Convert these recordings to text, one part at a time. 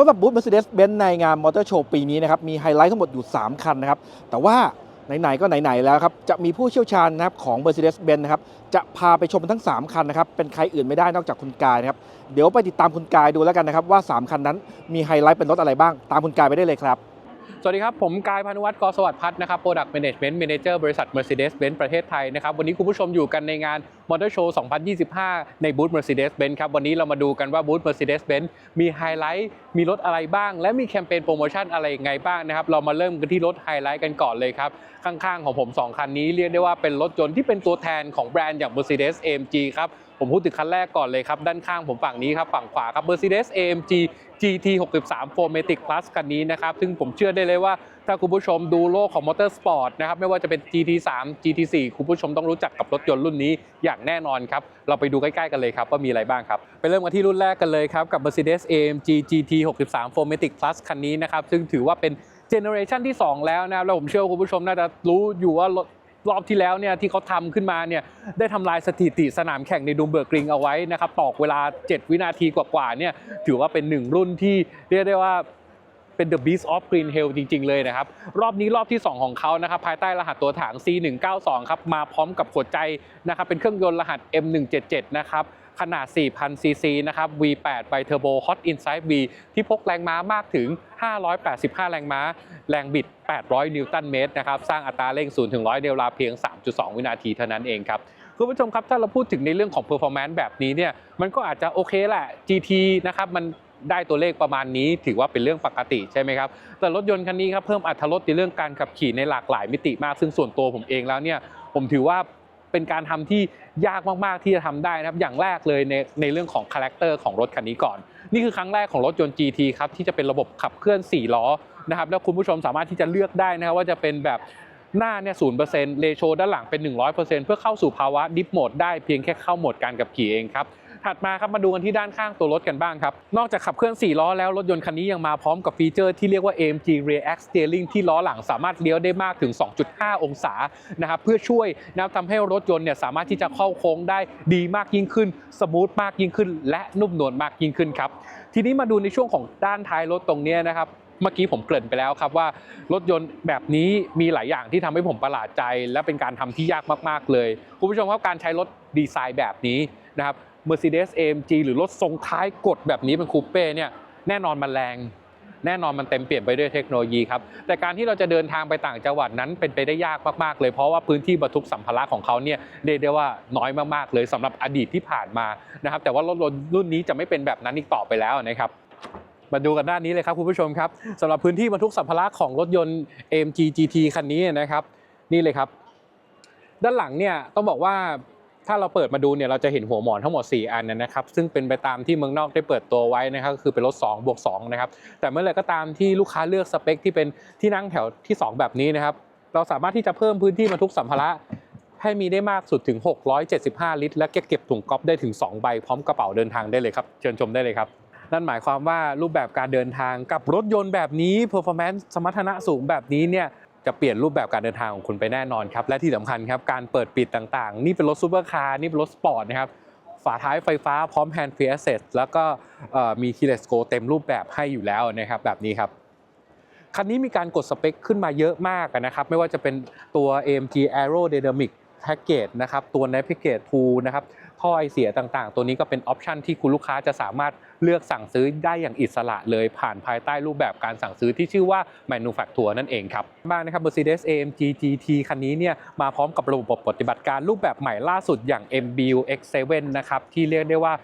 สำหรับบูธ Mercedes-Benz ในงานมอเตอร์โชว์ปีนี้นะครับมีไฮไลท์ทั้งหมดอยู่ 3 คันนะครับ แต่ว่าไหนๆก็ไหนๆแล้วครับ จะมีผู้เชี่ยวชาญนะครับของ Mercedes-Benz นะครับจะพาไปชมทั้ง 3 คันนะครับ เป็นใครอื่นไม่ได้นอกจากคุณกายนะครับ เดี๋ยวไปติดตามคุณกายดูแล้วกันนะครับ ว่า 3 คันนั้นมีไฮไลท์เป็นรถอะไรบ้าง ตามคุณกายไปได้เลยครับ สวัสดีครับ ผมกายพานุวัฒน์กอสวัสดิ์พัฒน์นะครับ Product Management Manager บริษัท Mercedes-Benz ประเทศไทยนะครับวันนี้คุณผู้ชมอยู่กันในงาน Motor Show 2025 ในบูธ Mercedes-Benz ครับ วันนี้เรามาดูกันว่าบูธ Mercedes-Benz มีไฮไลท์มีรถอะไรบ้าง และมีแคมเปญโปรโมชั่นอะไรไงบ้างนะครับ เรามาเริ่มกันที่รถไฮไลท์กันก่อนเลยครับ ข้างๆ ของผม 2 คันนี้เรียกได้ว่าเป็นรถยนต์ที่เป็นตัวแทนของแบรนด์อย่าง Mercedes AMG ครับผมพูดถึงคันแรกก่อนเลยครับ ด้านข้างผมฝั่งนี้ครับ ฝั่งขวาครับ Mercedes AMG GT 63 4matic Plus คันนี้นะครับ ซึ่งผมเชื่อได้เลยว่า ถ้าคุณผู้ชมดูโลกของมอเตอร์สปอร์ตนะครับไม่ว่าจะเป็น GT3 GT4 คุณผู้ชมต้องรู้จักกับรถยนต์รุ่นนี้อย่างแน่นอนครับ เราไปดูใกล้ๆกันเลยครับว่ามีอะไรบ้างครับ ไปเริ่มกันที่รุ่นแรกกันเลยครับ กับ Mercedes AMG GT 63 4matic Plus คันนี้นะครับ ซึ่งถือว่าเป็นเจเนอเรชันที่ 2 แล้วนะครับ แล้วผมเชื่อว่าคุณผู้ชมน่าจะรู้อยู่ว่ารถรอบที่แล้วเนี่ยที่เขาทำขึ้นมาเนี่ยได้ทำลายสถิติสนามแข่งในดูมเบิร์กริงเอาไว้นะครับตอกเวลา 7 วินาทีกว่าๆเนี่ยถือว่าเป็นหนึ่งรุ่นที่เรียกได้ว่า เป็น The Beast of Green Hill จริง ๆ เลยนะครับ รอบนี้รอบที่ 2 ของเขานะครับ ภายใต้รหัสตัวถัง C192 ครับ มาพร้อมกับหัวใจนะครับ เป็นเครื่องยนต์รหัส M177 นะครับขนาด 4,000 ซีซีนะครับ V8 ไบเทอร์โบ Hot Inside V ที่พกแรงม้ามากถึง 585 แรงม้า แรงบิด 800 นิวตันเมตรนะครับ สร้างอัตราเร่ง 0 ถึง 100 เดลาเพียง 3.2 วินาทีเท่านั้นเองครับคุณผู้ชมครับ ถ้าเราพูดถึงในเรื่องของ performance แบบนี้เนี่ย มันก็อาจจะโอเคแหละ GT นะครับ มัน ได้ตัวเลขประมาณนี้ถือว่าเป็นเรื่องปกติใช่ไหมครับ แต่รถยนต์คันนี้ครับเพิ่มอรรถรสในเรื่องการขับขี่ในหลากหลายมิติมาก ซึ่งส่วนตัวผมเองแล้วเนี่ยผมถือว่าเป็นการทำที่ยากมากๆที่จะทำได้นะครับ อย่างแรกเลยในในเรื่องของคาแรคเตอร์ของรถคันนี้ก่อน นี่คือครั้งแรกของรถยนต์ GT ครับที่จะเป็นระบบขับเคลื่อน 4 ล้อนะครับแล้วคุณผู้ชมสามารถที่จะเลือกได้นะครับว่าจะเป็นแบบหน้าเนี่ยศูนย์เปอร์เซ็นต์เลโชด้านหลังเป็น 100%เพื่อเข้าสู่ภาวะดิฟโหมดได้เพียงแค่เข้าโหมดการขับขี่เองครับ ถัดมาครับมาดูกันที่ด้านข้างตัวรถกันบ้างครับ นอกจากขับเคลื่อน 4 ล้อแล้วรถยนต์คันนี้ยังมาพร้อมกับฟีเจอร์ที่เรียกว่า AMG React Steering ที่ล้อหลังสามารถเลี้ยวได้มากถึง 2.5 องศานะครับเพื่อช่วยนะทำให้รถยนต์เนี่ยสามารถที่จะเข้าโค้งได้ดีมากยิ่งขึ้น สมูทมากยิ่งขึ้น และนุ่มนวลมากยิ่งขึ้นครับทีนี้มาดูในช่วงของด้านท้ายรถตรงนี้นะครับเมื่อกี้ผมเกริ่นไปแล้วครับว่ารถยนต์แบบนี้มีหลายอย่างที่ทำให้ผมประหลาดใจ และเป็นการทำที่ยากมาก ๆ เลย คุณผู้ชมครับการใช้รถดีไซน์แบบนี้นะครับ Mercedes AMG หรือรถทรงท้ายกดแบบนี้เป็นคูเป้เนี่ยแน่นอนมันแรง แน่นอนมันเต็มเปลี่ยนไปด้วยเทคโนโลยีครับ แต่การที่เราจะเดินทางไปต่างจังหวัดนั้นเป็นไปได้ยากมากๆเลย เพราะว่าพื้นที่บรรทุกสัมภาระของเขาเนี่ยเรียกได้ว่าน้อยมากๆเลยสำหรับอดีตที่ผ่านมานะครับ แต่ว่ารถรุ่นนี้จะไม่เป็นแบบนั้นอีกต่อไปแล้วนะครับมาดูกันด้านนี้เลยครับคุณผู้ชมครับสำหรับพื้นที่บรรทุกสัมภาระของรถยนต์ AMG GT คันนี้นะครับ นี่เลยครับ ด้านหลังเนี่ยต้องบอกว่า ถ้าเราเปิดมาดูเนี่ยเราจะเห็นหัวหมอนทั้งหมด 4 อันนะครับซึ่งเป็นไปตามที่เมืองนอกได้เปิดตัวไว้นะครับก็คือเป็นรถ2บวก2นะครับแต่เมื่อไรก็ตามที่ลูกค้าเลือกสเปคที่เป็นที่นั่งแถวที่ 2 แบบนี้นะครับเราสามารถที่จะเพิ่มพื้นที่บรรทุกสัมภาระให้มีได้มากสุดถึง 675 ลิตร และเก็บถุงก๊อฟได้ถึง 2 ใบพร้อมกระเป๋าเดินทางได้เลยครับ เชิญชมได้เลยครับ นั่นหมายความว่ารูปแบบการเดินทางกับรถยนต์แบบนี้ performance สมรรถนะสูงแบบนี้เนี่ย จะเปลี่ยนรูปแบบการเดินทางของคุณไปแน่นอนครับ และที่สำคัญครับ การเปิดปิดต่างๆ นี่เป็นรถซูเปอร์คาร์ นี่เป็นรถสปอร์ตนะครับ ฝาท้ายไฟฟ้าพร้อม hand free access แล้วก็มี keyless go เต็มรูปแบบให้อยู่แล้วนะครับแบบนี้ครับคันนี้มีการกดสเปคขึ้นมาเยอะมากนะครับ ไม่ว่าจะเป็นตัว AMG Aerodynamic Package นะครับ ตัว Navigate 2นะครับ ท่อไอเสียต่างๆ ตัวนี้ก็เป็นออปชันที่คุณลูกค้าจะสามารถเลือกสั่งซื้อได้อย่างอิสระเลยผ่านภายใต้รูปแบบการสั่งซื้อที่ชื่อว่า Manufacture นั่นเองครับบ้างนะครับ Mercedes AMG GT คันนี้เนี่ยมาพร้อมกับระบบปฏิบัติการรูปแบบใหม่ล่าสุดอย่าง MBU X7 นะครับที่เรียกได้ว่า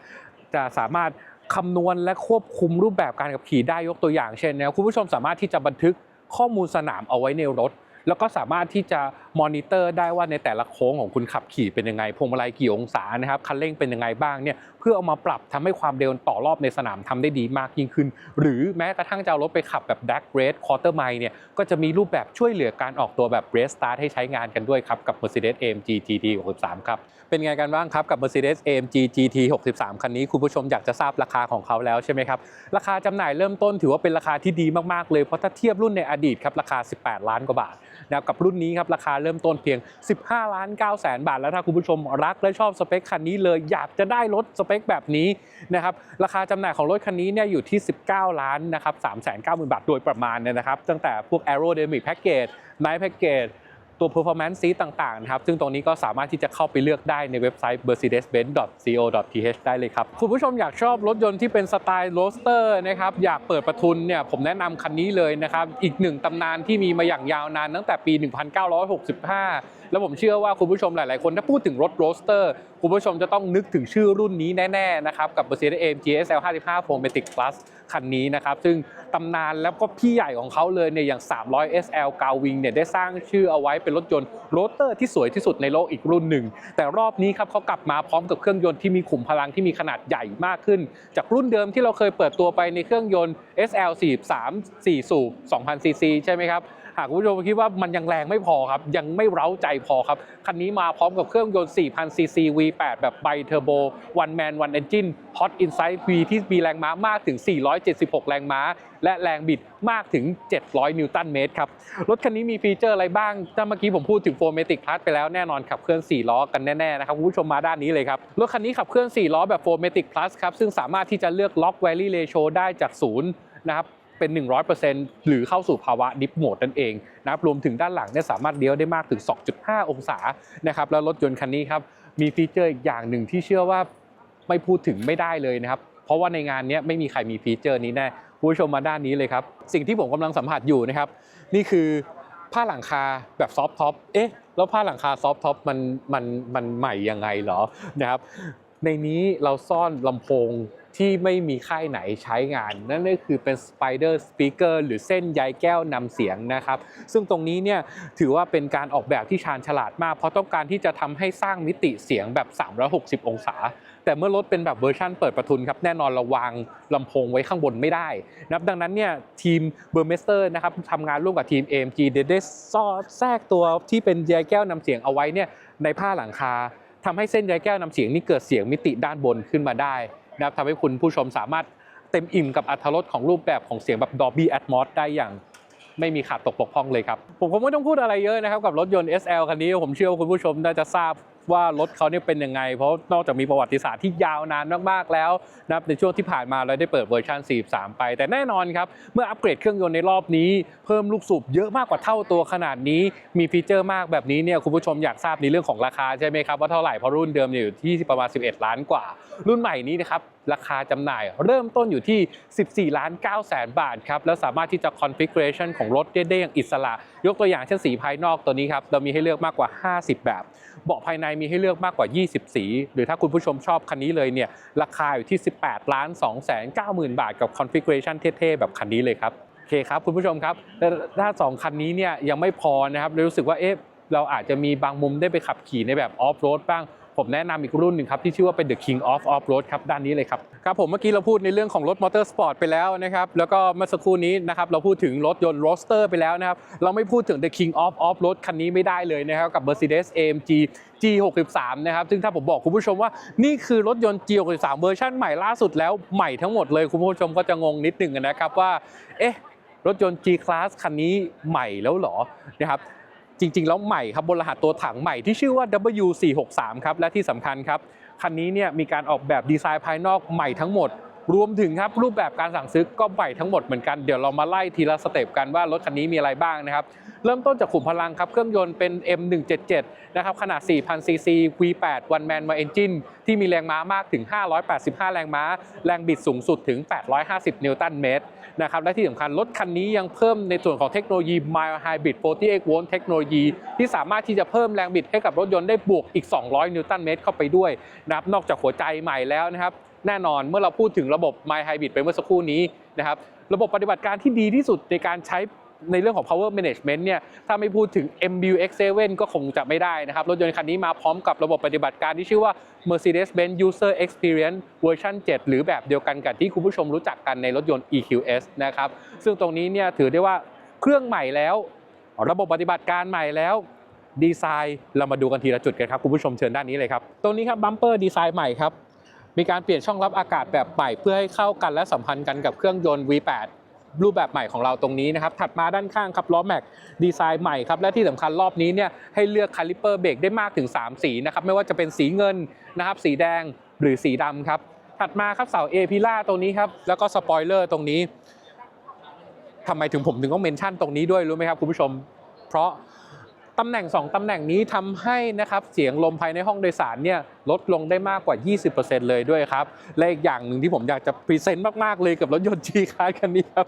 จะสามารถคำนวณและควบคุมรูปแบบการขับขี่ได้ยกตัวอย่างเช่นนะคุณผู้ชมสามารถที่จะบันทึกข้อมูลสนามเอาไว้ในรถ แล้วก็สามารถที่จะมอนิเตอร์ได้ว่าในแต่ละโค้งของคุณขับขี่เป็นยังไงพวงมาลัยกี่องศานะครับคันเร่งเป็นยังไงบ้างเนี่ยเพื่อเอามาปรับทำให้ความเร็วต่อรอบในสนามทำได้ดีมากยิ่งขึ้น หรือแม้กระทั่งจะเอารถไปขับแบบ Dark Race Quarter Mile เนี่ยก็จะมีรูปแบบช่วยเหลือการออกตัวแบบ Race Start ให้ใช้งานกันด้วยครับกับ Mercedes AMG GT 63ครับเป็นไงกันบ้างครับกับ Mercedes AMG GT 63 คันนี้คุณผู้ชมอยากจะทราบราคาของเขาแล้วใช่ไหมครับราคาจำหน่ายเริ่มต้นถือว่าเป็นราคาที่ดีมากๆเลยเพราะถ้าเทียบรุ่นในอดีตครับราคา 18 ล้านกว่าบาท นะครับกับรุ่นนี้ครับราคาเริ่มต้นเพียง 15ล้าน9แสนบาท แล้วถ้าคุณผู้ชมรักและชอบสเปคคันนี้เลยอยากจะได้รถสเปคแบบนี้นะครับราคาจำหน่ายของรถคันนี้เนี่ยอยู่ที่ 19 ล้านนะครับ3 9 0 0 0 0 บาทโดยประมาณเนี่ยนะครับตั้งแต่พวก aerodynamic package night package ตัว performance seat ต่างๆนะครับ ซึ่งตรงนี้ก็สามารถที่จะเข้าไปเลือกได้ในเว็บไซต์ mercedes-benz.co.th ได้เลยครับ คุณผู้ชมอยากชอบรถยนต์ที่เป็นสไตล์โรสเตอร์นะครับ อยากเปิดประทุนเนี่ย ผมแนะนำคันนี้เลยนะครับ อีกหนึ่งตำนานที่มีมาอย่างยาวนานตั้งแต่ปี 1965 แล้วผมเชื่อว่าคุณผู้ชมหลายๆ คนถ้าพูดถึงรถโรสเตอร์คุณผู้ชมจะต้องนึกถึงชื่อรุ่นนี้แน่ๆนะครับกับ Mercedes-AMG SL 55 Promatic Plus คันนี้นะครับซึ่งตำนานแล้วก็พี่ใหญ่ของเขาเลยเนี่ยอย่าง 300 SL กาวิงเนี่ยได้สร้างชื่อเอาไว้เป็นรถยนต์โรเตอร์ที่สวยที่สุดในโลกอีกรุ่นหนึ่ง แต่รอบนี้ครับเขากลับมาพร้อมกับเครื่องยนต์ที่มีขุมพลังที่มีขนาดใหญ่มากขึ้น จากรุ่นเดิมที่เราเคยเปิดตัวไปในเครื่องยนต์ SL 43 4สูบ2,000ซีซีใช่ไหมครับหากคุณผู้ชมคิดว่ามันยังแรงไม่พอครับ ยังไม่เร้าใจพอครับ คันนี้มาพร้อมกับเครื่องยนต์ 4,000ซีซี V8 แบบไบเทอร์โบ one man one engine hot inside V ที่มีแรงม้ามากถึง 476 แรงม้า และแรงบิดมากถึง 700 นิวตันเมตรครับ รถคันนี้มีฟีเจอร์อะไรบ้างถ้าเมื่อกี้ผมพูดถึง4 m a t i c Plus ไปแล้วแน่นอนขับเคลื่อน 4 ล้อกันแน่ๆนะครับคุณผู้ชมมาด้านนี้เลยครับ รถคันนี้ขับเคลื่อน 4 ล้อแบบ4 m a t i c Plus ครับซึ่งสามารถที่จะเลือกล็อก Valley Ratio ได้จากศูนย์นะครับเป็น 100%หรือเข้าสู่ภาวะดิฟโหมดนั่นเองนะครับรวมถึงด้านหลังเนี่ยสามารถเลี้ยวได้มากถึง 2.5 องศานะครับแล้วรถยนต์คันนี้ครับมีฟีเจอร์อีกอย่างหนึ่งที่เชื่อว่าไม่พูดถึงไม่ได้เลยนะครับ เพราะว่าในงานนี้ไม่มีใครมีฟีเจอร์นี้แน่ ผู้ชมมาด้านนี้เลยครับ สิ่งที่ผมกำลังสัมผัสอยู่นะครับ นี่คือผ้าหลังคาแบบซอฟท็อปเอ๊ะแล้วผ้าหลังคาซอฟท็อปมันมันมันใหม่ยังไงเหรอนะครับ ในนี้เราซ่อนลำโพงที่ไม่มีค่ายไหนใช้งาน นั่นก็คือเป็น Spider Speaker หรือเส้นใยแก้วนำเสียงนะครับ ซึ่งตรงนี้เนี่ยถือว่าเป็นการออกแบบที่ชาญฉลาดมาก เพราะต้องการที่จะทำให้สร้างมิติเสียงแบบ 360 องศา แต่เมื่อรถเป็นแบบเวอร์ชันเปิดประทุนครับแน่นอนเราวางลำโพงไว้ข้างบนไม่ได้นะครับดังนั้นเนี่ยทีมเบอร์เมสเตอร์นะครับทำงานร่วมกับทีม AMG ได้ได้ซอดแทรกตัวที่เป็นใยแก้วนำเสียงเอาไว้เนี่ยในผ้าหลังคาทำให้เส้นใยแก้วนำเสียงนี่เกิดเสียงมิติด้านบนขึ้นมาได้นะครับทำให้คุณผู้ชมสามารถเต็มอิ่มกับอรรถรสของรูปแบบของเสียงแบบ Dolby Atmos ได้อย่างไม่มีขาดตกบกพร่องเลยครับ ผมคงไม่ต้องพูดอะไรเยอะนะครับ กับรถยนต์ SL คันนี้ผมเชื่อว่าคุณผู้ชมน่าจะทราบ ว่ารถเขาเนี่ยเป็นยังไง เพราะนอกจากมีประวัติศาสตร์ที่ยาวนานมากๆแล้วนะครับในช่วงที่ผ่านมาเราได้เปิดเวอร์ชัน 43 ไป แต่แน่นอนครับ เมื่ออัปเกรดเครื่องยนต์ในรอบนี้ เพิ่มลูกสูบเยอะมากกว่าเท่าตัวขนาดนี้ มีฟีเจอร์มากแบบนี้เนี่ยคุณผู้ชมอยากทราบในเรื่องของราคาใช่ไหมครับว่าเท่าไหร่เพราะรุ่นเดิมเนี่ยอยู่ที่ประมาณ 11 ล้านกว่า รุ่นใหม่นี้นะครับราคาจำหน่ายเริ่มต้นอยู่ที่ 14 ล้าน9แสนบาทครับ แล้วสามารถที่จะ configuration ของรถได้ได้อย่างอิสระ ยกตัวอย่างเช่นสีภายนอกตัวนี้ครับ เรามีให้เลือกมากกว่า 50 แบบ เบาะภายในมีให้เลือกมากกว่า 20 สี หรือถ้าคุณผู้ชมชอบคันนี้เลยเนี่ยราคาอยู่ที่ 18ล้าน2แสน90,000 บาทกับคอนฟิกเรชันเท่ๆ แบบคันนี้เลยครับโอเคครับคุณผู้ชมครับแต่ถ้า 2 คันนี้เนี่ยยังไม่พอนะครับเลยรู้สึกว่าเอ๊ะเราอาจจะมีบางมุมได้ไปขับขี่ในแบบออฟโรดบ้าง ผมแนะนำอีกรุ่นหนึ่งครับที่ชื่อว่าเป็น The King of Off Road ครับด้านนี้เลยครับครับผมเมื่อกี้เราพูดในเรื่องของรถมอเตอร์สปอร์ตไปแล้วนะครับแล้วก็เมื่อสักครู่นี้นะครับเราพูดถึงรถยนต์โรสเตอร์ไปแล้วนะครับเราไม่พูดถึง The King of Off Road คันนี้ไม่ได้เลยนะครับกับ Mercedes AMG G63 นะครับซึ่งถ้าผมบอกคุณผู้ชมว่านี่คือรถยนต์ G63 เวอร์ชันใหม่ล่าสุดแล้วใหม่ทั้งหมดเลยคุณผู้ชมก็จะงงนิดหนึ่งนะครับว่าเอ๊ะรถยนต์ G-Class คันนี้ใหม่แล้วเหรอนะครับ จริง ๆ แล้วใหม่ครับบนรหัสตัวถังใหม่ที่ชื่อว่า W463 ครับและที่สำคัญครับคันนี้เนี่ยมีการออกแบบดีไซน์ภายนอกใหม่ทั้งหมด รวมถึงครับรูปแบบการสั่งซื้อก็ใหม่ทั้งหมดเหมือนกันเดี๋ยวเรามาไล่ทีละสเต็ปกันว่ารถคันนี้มีอะไรบ้างนะครับเริ่มต้นจากขุมพลังครับเครื่องยนต์เป็น M177 นะครับขนาด 4,000 ซีซี V8 one man one engine ที่มีแรงม้ามากถึง 585 แรงม้า แรงบิดสูงสุดถึง 850 นิวตันเมตรนะครับและที่สำคัญรถคันนี้ยังเพิ่มในส่วนของเทคโนโลยี Mild Hybrid 48 Volt เทคโนโลยี ที่สามารถที่จะเพิ่มแรงบิดให้กับรถยนต์ได้บวกอีก 200 นิวตันเมตรเข้าไปด้วยนะครับนอกจากหัวใจใหม่แล้วนะครับ แน่นอนเมื่อเราพูดถึงระบบ My Hybrid ไปเมื่อสักครู่นี้นะครับระบบปฏิบัติการที่ดีที่สุดในการใช้ในเรื่องของ power management เนี่ยถ้าไม่พูดถึง MBU X7 ก็คงจะไม่ได้นะครับ รถยนต์คันนี้มาพร้อมกับระบบปฏิบัติการที่ชื่อว่า Mercedes-Benz User Experience เวอร์ชัน7หรือแบบเดียวกันกับที่คุณผู้ชมรู้จักกันในรถยนต์ EQS นะครับ ซึ่งตรงนี้เนี่ยถือได้ว่าเครื่องใหม่แล้ว ระบบปฏิบัติการใหม่แล้วดีไซน์เรามาดูกันทีละจุดกันครับคุณผู้ชมเชิญด้านนี้เลยครับตรงนี้ครับบัมเปอร์ดีไซน์ใหม่ครับ มีการเปลี่ยนช่องรับอากาศแบบใหม่เพื่อให้เข้ากันและสัมพันธ์กันกับเครื่องยนต์ V8 รูปแบบใหม่ของเราตรงนี้นะครับ ถัดมาด้านข้างครับล้อแม็กดีไซน์ใหม่ครับ และที่สำคัญรอบนี้เนี่ยให้เลือกคาลิเปอร์เบรกได้มากถึง 3 สีนะครับ ไม่ว่าจะเป็นสีเงินนะครับ สีแดงหรือสีดำครับ ถัดมาครับเสาเอพิล่าตรงนี้ครับ แล้วก็สปอยเลอร์ตรงนี้ทำไมถึงผมถึงต้องเมนชั่นตรงนี้ด้วยรู้ไหมครับคุณผู้ชม เพราะ ตำแหน่ง 2 ตำแหน่งนี้ทำให้นะครับเสียงลมภายในห้องโดยสารเนี่ยลดลงได้มากกว่า 20%เลยด้วยครับ และอีกอย่างหนึ่งที่ผมอยากจะพรีเซนต์มาก ๆ เลยกับรถยนต์ G Class คันนี้ครับ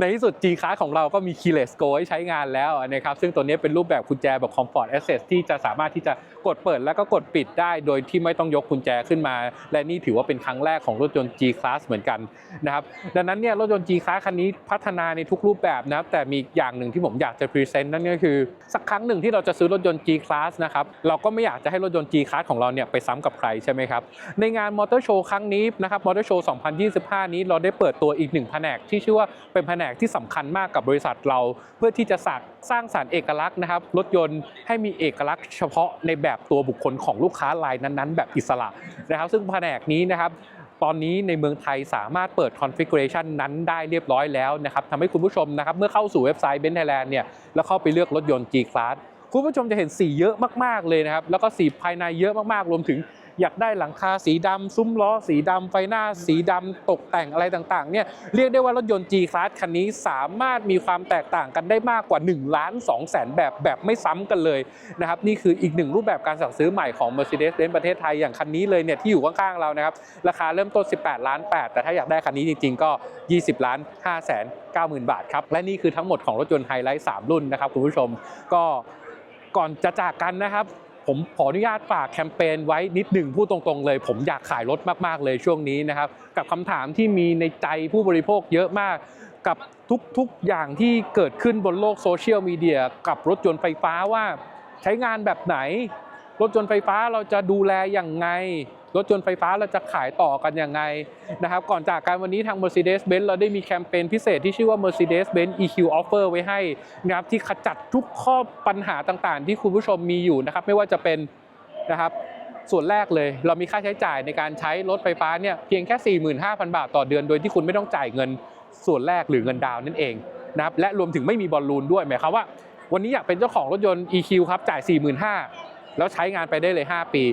ในที่สุด G Class ของเราก็มี Keyless Go ให้ใช้งานแล้วนะครับ ซึ่งตัวนี้เป็นรูปแบบกุญแจแบบ Comfort Access ที่จะสามารถที่จะกดเปิดแล้วก็กดปิดได้ โดยที่ไม่ต้องยกกุญแจขึ้นมา และนี่ถือว่าเป็นครั้งแรกของรถยนต์ G Class เหมือนกันนะครับ ดังนั้นเนี่ยรถยนต์ G Class คันนี้พัฒนาในทุกรูปแบบนะครับ แต่มีอย่างหนึ่งที่ผมอยากจะพรีเซนต์นั่นก็คือ สักครั้งหนึ่งที่เราจะซื้อรถยนต์ G Class นะครับ เราก็ไม่อยากจะให้รถยนต์ G Class ของเราเนี่ยไปซ้ำกับใครใช่ไหมครับ ในงานมอเตอร์โชว์ครั้งนี้นะครับมอเตอร์โชว์2025 นี้เราได้เปิดตัวอีกหนึ่งแผนกที่ชื่อว่าเป็นแผนกที่สำคัญมากกับบริษัทเราเพื่อที่จะสร้างสร้างสารรค์เอกลักษณ์นะครับรถยนต์ให้มีเอกลักษณ์เฉพาะในแบบตัวบุคคลของลูกค้ารายนั้นๆ แบบอิสระนะครับ ซึ่งแผนกนี้นะครับตอนนี้ในเมืองไทยสามารถเปิดคอนฟิกเรชันนั้นได้เรียบร้อยแล้วนะครับทำให้คุณผู้ชมนะครับเมื่อเข้าสู่เว็บไซต์ b e n t Thailand เนี่ยแล้วเข้าไปเลือกรถยนต์ G Class คุณผู้ชมจะเห็นสีเยอะมากๆเลยนะครับ แล้วก็สีภายในเยอะมากๆ รวมถึงอยากได้หลังคาสีดำซุ้มล้อสีดำไฟหน้าสีดำตกแต่งอะไรต่างๆเนี่ยเรียกได้ว่ารถยนต์ G Class คันนี้สามารถมีความแตกต่างกันได้มากกว่า1ล้าน2แสนแบบแบบไม่ซ้ำกันเลยนะครับนี่คืออีกหนึ่งรูปแบบการสั่งซื้อใหม่ของ Mercedes-Benz ประเทศไทยอย่างคันนี้เลยเนี่ยที่อยู่ข้างๆเรานะครับราคาเริ่มต้น 18 ล้าน 8 แต่ถ้าอยากได้คันนี้จริงๆก็ 20 ล้าน5แสน9หมื่นบาทครับและนี่คือทั้งหมดของรถยนต์ไฮไลท์3รุ่นนะครับคุณผู้ชมก็ ก่อนจะจากกันนะครับ ผมขออนุญาตฝากแคมเปญไว้นิดหนึ่งพูดตรงๆเลย ผมอยากขายรถมากๆเลยช่วงนี้นะครับ กับคำถามที่มีในใจผู้บริโภคเยอะมากกับทุกๆอย่างที่เกิดขึ้นบนโลกโซเชียลมีเดียกับรถยนต์ไฟฟ้าว่าใช้งานแบบไหน รถยนต์ไฟฟ้าเราจะดูแลอย่างไง รถยนต์ไฟฟ้าเราจะขายต่อกันยังไงนะครับก่อนจากการวันนี้ทาง Mercedes-Benz เราได้มีแคมเปญพิเศษที่ชื่อว่า Mercedes-Benz EQ Offer ไว้ให้นะครับที่ขจัดทุกข้อปัญหาต่างๆ ที่คุณผู้ชมมีอยู่นะครับไม่ว่าจะเป็นนะครับส่วนแรกเลยเรามีค่าใช้จ่ายในการใช้รถไฟฟ้าเนี่ยเพียงแค่ 45,000 บาทต่อเดือน โดยที่คุณไม่ต้องจ่ายเงินส่วนแรกหรือเงินดาวน์นั่นเองนะครับและรวมถึงไม่มีบอลลูนด้วยหมายความว่า วันนี้อยากเป็นเจ้าของรถยนต์ EQ ครับจ่าย 45,000แล้วใช้งานไปได้เลย 5 ปี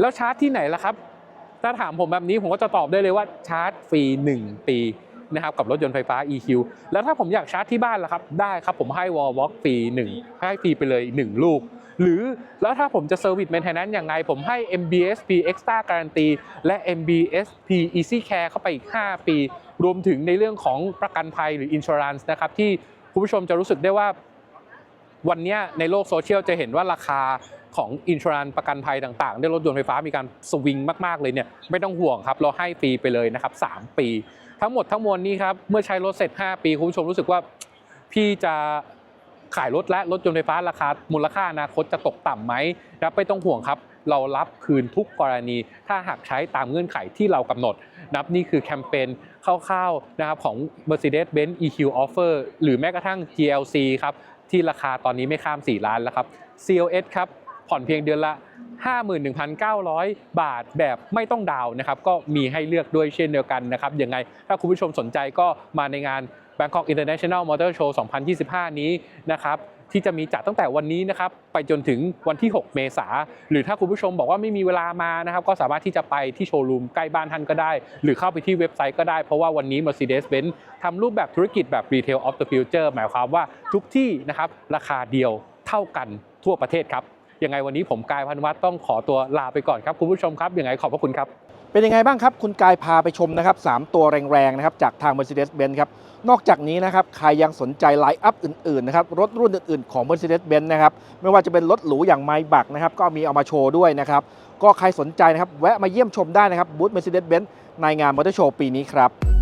แล้วชาร์จที่ไหนล่ะครับ ถ้าถามผมแบบนี้ผมก็จะตอบได้เลยว่าชาร์จฟรี 1 ปีนะครับกับรถยนต์ไฟฟ้า EQ แล้วถ้าผมอยากชาร์จที่บ้านล่ะครับ ได้ครับผมให้ Wall Box ฟรี1ให้ฟรีไปเลย 1 ลูก หรือแล้วถ้าผมจะเซอร์วิส maintenance อย่างไง ผมให้ MBSP Extra Guarantee และ MBSP Easy Care เข้าไปอีก 5 ปี รวมถึงในเรื่องของประกันภัยหรือ insurance นะครับ ที่คุณผู้ชมจะรู้สึกได้ว่าวันนี้ในโลกโซเชียลจะเห็นว่าราคา ของอินชรันประกันภัยต่างๆในรถยนต์ไฟฟ้ามีการสวิงมากๆเลยเนี่ยไม่ต้องห่วงครับ เราให้ฟรีไปเลยนะครับ 3 ปี ทั้งหมดทั้งมวลนี้ครับเมื่อใช้รถเสร็จ 5 ปี คุณผู้ชมรู้สึกว่าพี่จะขายรถและรถยนต์ไฟฟ้าราคามูลค่าอนาคตจะตกต่ำไหมนะครับไม่ต้องห่วงครับ เรารับคืนทุกกรณี ถ้าหากใช้ตามเงื่อนไขที่เรากำหนดนับนี่คือแคมเปญคร่าวๆนะครับของ Mercedes-Benz EQ Offer หรือแม้กระทั่ง GLC ครับที่ราคาตอนนี้ไม่ข้าม 4 ล้านแล้วครับ CLS ครับ ผ่อนเพียงเดือนละ 51,900 บาทแบบไม่ต้องดาวน์นะครับก็มีให้เลือกด้วยเช่นเดียวกันนะครับยังไงถ้าคุณผู้ชมสนใจก็มาในงาน Bangkok International Motor Show 2025 นี้นะครับที่จะมีจัดตั้งแต่วันนี้นะครับไปจนถึงวันที่ 6 เมษาหรือถ้าคุณผู้ชมบอกว่าไม่มีเวลามานะครับก็สามารถที่จะไปที่โชว์รูมใกล้บ้านท่านก็ได้ หรือเข้าไปที่เว็บไซต์ก็ได้ เพราะว่าวันนี้ Mercedes-Benz ทำรูปแบบธุรกิจแบบ Retail of the Future หมายความว่าทุกที่นะครับราคาเดียวเท่ากันทั่วประเทศครับ ยังไงวันนี้ผมกายพันวัฒน์ต้องขอตัวลาไปก่อนครับคุณผู้ชมครับยังไงขอบพระคุณครับ เป็นยังไงบ้างครับ คุณกายพาไปชมนะครับสามตัวแรงๆนะครับจากทาง Mercedes-Benz ครับนอกจากนี้นะครับใครยังสนใจไลน์อัพอื่นๆนะครับรถรุ่นอื่นๆของ Mercedes-Benz นะครับไม่ว่าจะเป็นรถหรูอย่างไมบักนะครับก็มีเอามาโชว์ด้วยนะครับก็ใครสนใจนะครับแวะมาเยี่ยมชมได้นะครับบูธ Mercedes-Benz ในงานมอเตอร์โชว์ปีนี้ครับ